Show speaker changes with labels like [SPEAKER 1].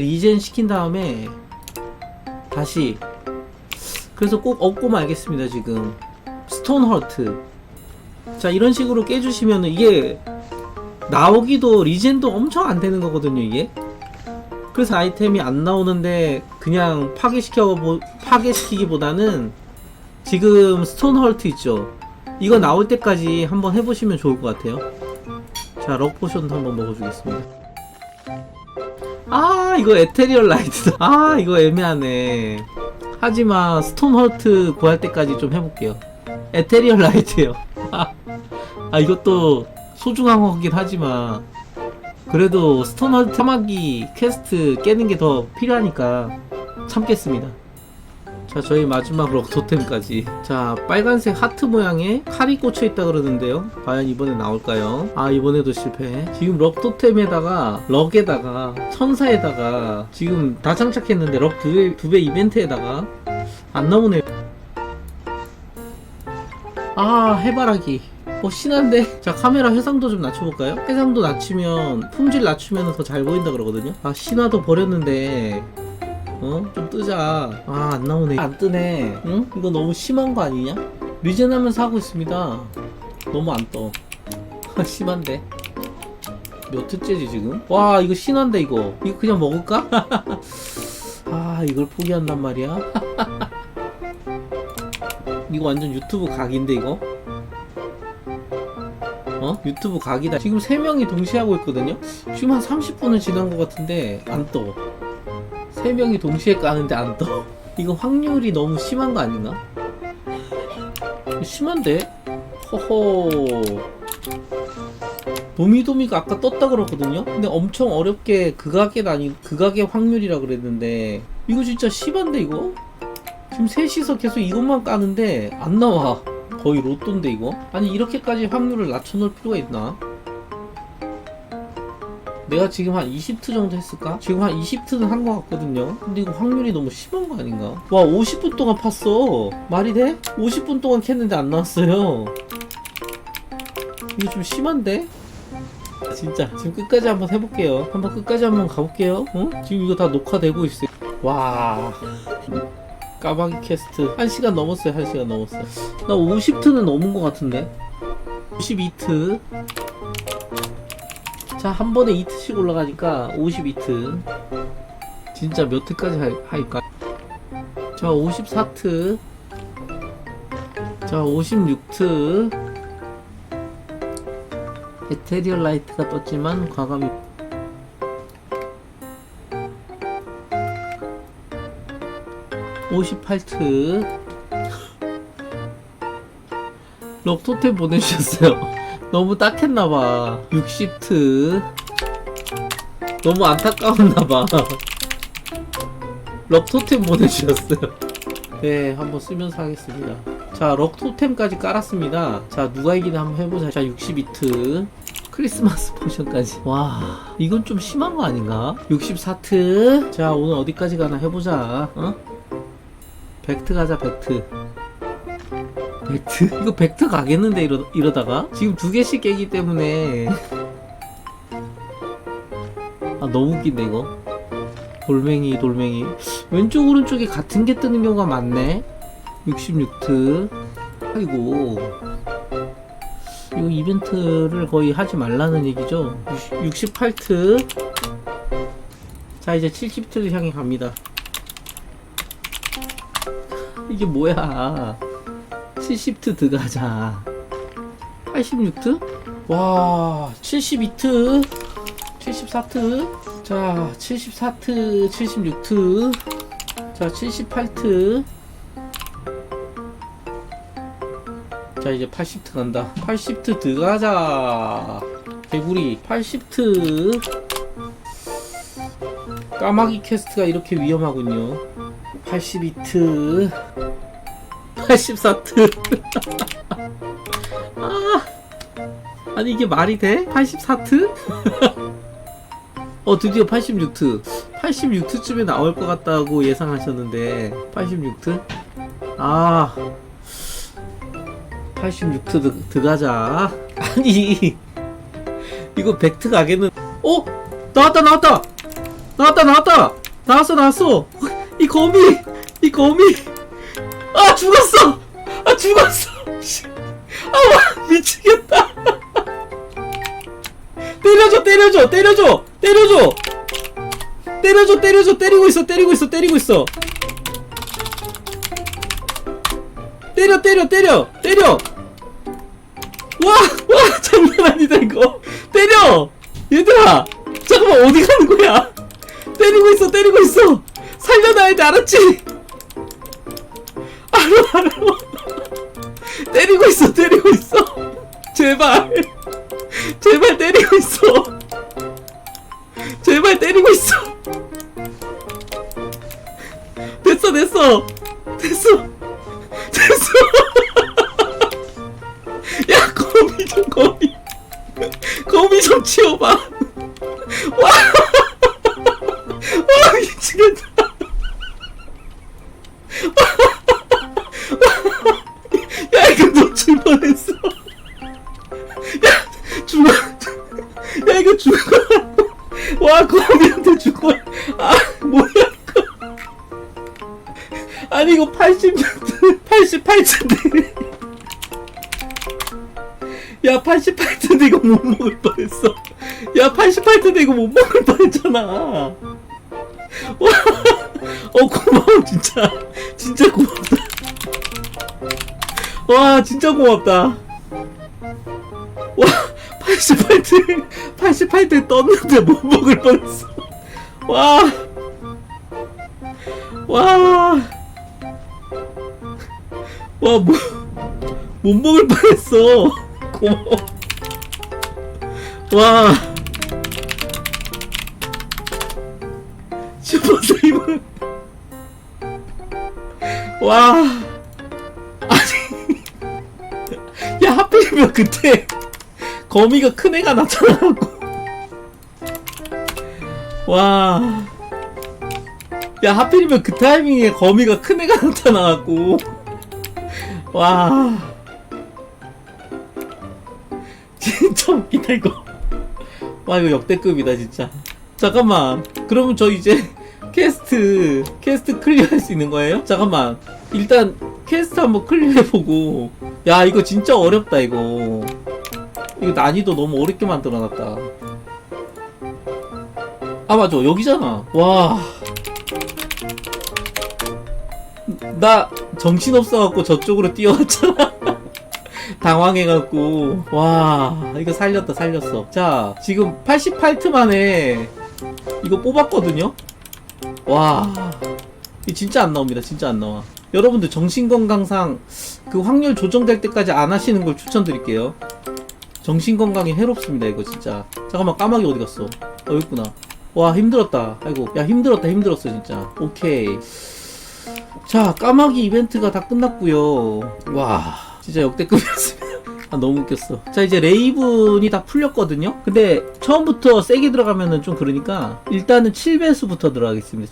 [SPEAKER 1] 리젠 시킨 다음에 다시 그래서 꼭 얻고 말겠습니다 지금. 스톤 헐트. 자 이런 식으로 깨주시면 이게 나오기도 리젠도 엄청 안 되는 거거든요 이게. 그래서 아이템이 안 나오는데 그냥 파괴시켜 보, 파괴시키기보다는 지금 스톤 헐트 있죠? 이거 나올 때까지 한번 해보시면 좋을 것 같아요. 자 럭포션도 한번 먹어주겠습니다 아 이거 에테리얼 라이트 아 이거 애매하네. 하지만 스톤 헐트 구할 때까지 좀 해볼게요. 에테리얼 라이트요. 아 이것도 소중한 거긴 하지만 그래도 스톤 헐트 사마귀 퀘스트 깨는 게 더 필요하니까 참겠습니다 자 저희 마지막 럭 토템까지. 자 빨간색 하트 모양의 칼이 꽂혀 있다 그러는데요. 과연 이번에 나올까요? 아 이번에도 실패. 지금 럭 토템에다가 럭에다가 천사에다가 지금 다 장착했는데 럭 두배 두 배 이벤트에다가 안 나오네요. 아 해바라기. 어 신한데? 자 카메라 해상도 좀 낮춰볼까요? 해상도 낮추면 품질 낮추면 더 잘 보인다 그러거든요. 아 신화도 버렸는데 어? 좀 뜨자. 아, 안 나오네. 안 뜨네. 응? 이거 너무 심한 거 아니냐? 리젠 하면서 하고 있습니다. 너무 안 떠. 심한데. 몇 트째지, 지금? 와, 이거 신한데, 이거. 이거 그냥 먹을까? 아, 이걸 포기한단 말이야? 이거 완전 유튜브 각인데, 이거? 어? 유튜브 각이다. 지금 3명이 동시에 하고 있거든요? 지금 한 30분은 지난 것 같은데, 안 떠. 세 명이 동시에 까는데 안 떠. 이거 확률이 너무 심한 거 아닌가? 심한데? 허허. 도미도미가 아까 떴다 그러거든요? 근데 엄청 어렵게 극악의 아니 극악의 확률이라 그랬는데 이거 진짜 심한데 이거? 지금 셋이서 계속 이것만 까는데 안 나와. 거의 로또인데 이거? 아니 이렇게까지 확률을 낮춰놓을 필요가 있나? 내가 지금 한 20트 정도 했을까? 지금 한 20트는 한 것 같거든요. 근데 이거 확률이 너무 심한 거 아닌가? 와, 50분 동안 팠어. 말이 돼? 50분 동안 캤는데 안 나왔어요. 이거 좀 심한데? 진짜 지금 끝까지 한번 해볼게요. 한번 끝까지 한번 가볼게요. 응? 지금 이거 다 녹화되고 있어요. 와. 까마귀 캐스트 1시간 넘었어요 1시간 넘었어 나 50트는 넘은 것 같은데 52트 자, 한 번에 2트씩 올라가니까 52트. 진짜 몇 트까지 할, 할까? 자, 54트. 자, 56트. 에테리얼 라이트가 떴지만 과감히 58트. 럭토템 보내주셨어요. 너무 딱했나봐. 60트. 너무 안타까웠나봐. 럭토템 보내주셨어요. 네, 한번 쓰면서 하겠습니다. 자, 럭토템까지 깔았습니다. 자, 누가 이기나 한번 해보자. 자, 62트. 크리스마스 포션까지. 와, 이건 좀 심한 거 아닌가? 64트. 자, 오늘 어디까지 가나 해보자. 어? 벡트 가자, 벡트. 벡트? 이거 벡트 가겠는데 이러, 이러다가? 지금 두 개씩 깨기 때문에. 아 너무 웃긴데 이거? 돌멩이 돌멩이. 왼쪽 오른쪽에 같은 게 뜨는 경우가 많네. 66트. 아이고. 이거 이벤트를 거의 하지 말라는 얘기죠? 68트. 자 이제 70트를 향해 갑니다. 이게 뭐야 70트 들어가자. 86트? 와 72트? 74트? 자 74트 76트? 자 78트? 자 이제 80트 간다. 80트 들어가자. 개구리 80트. 까마귀 퀘스트가 이렇게 위험하군요. 82트 84트. 아, 아니 이게 말이 돼? 84트? 어 드디어 86트. 86트쯤에 나올 것 같다고 예상하셨는데 86트? 아, 86트 드, 들어가자. 아니 이거 100트 가겠는? 어? 나왔다 나왔다 나왔다 나왔다 나왔어 나왔어 이 거미 이 거미 아 죽었어! 아 죽었어! 씨. 아 미치겠다! 때려줘 때려줘 때려줘! 때려줘! 때려줘 때려줘! 때리고 있어 때리고 있어 때리고 있어! 때려 때려 때려! 때려! 와와 장난 아니다 이거! 때려! 얘들아 잠깐만 어디 가는 거야? 때리고 있어 때리고 있어! 살려놔야 돼 알았지 알아 알아 때리고 있어 때리고 있어. 제발. 제발 때리고 있어. 제발 때리고 있어. 됐어 됐어. 됐어. 됐어. 야 거미 좀 거미 야 88텐데 이거 못 먹을 뻔했어. 야 88텐데 이거 못 먹을 뻔했잖아. 와, 어 고마워 진짜. 진짜 고맙다. 와 진짜 고맙다. 와 88대 88대 떴는데 못 먹을 뻔했어. 와. 와. 와, 뭐, 못 먹을 뻔했어. 고마워. 와. 슈퍼 세이브. 와. 아니. 야, 하필이면 그때 거미가 큰 애가 나타나고. 와. 야, 하필이면 그 타이밍에 거미가 큰 애가 나타나고. 와. 진짜 웃기다, 이거. 와, 이거 역대급이다, 진짜. 잠깐만. 그러면 저 이제 캐스트, 캐스트 클리어 할 수 있는 거예요? 잠깐만. 일단 캐스트 한번 클리어 해보고. 야, 이거 진짜 어렵다, 이거. 이거 난이도 너무 어렵게 만들어놨다. 아, 맞아. 여기잖아. 와. 나 정신없어갖고 저쪽으로 뛰어왔잖아. 당황해갖고. 와, 이거 살렸다, 살렸어. 자, 지금 88트 만에 이거 뽑았거든요? 와, 이 진짜 안 나옵니다. 진짜 안 나와. 여러분들 정신건강상 그 확률 조정될 때까지 안 하시는 걸 추천드릴게요. 정신건강에 해롭습니다, 이거 진짜. 잠깐만, 까마귀 어디 갔어? 어, 있구나. 와, 힘들었다. 아이고, 야, 힘들었다, 힘들었어, 진짜. 오케이. 자, 까마귀 이벤트가 다 끝났고요. 와, 진짜 역대급이었습니다. 아, 너무 웃겼어. 자, 이제 레이븐이 다 풀렸거든요? 근데 처음부터 세게 들어가면은 좀 그러니까 일단은 7배수부터 들어가겠습니다.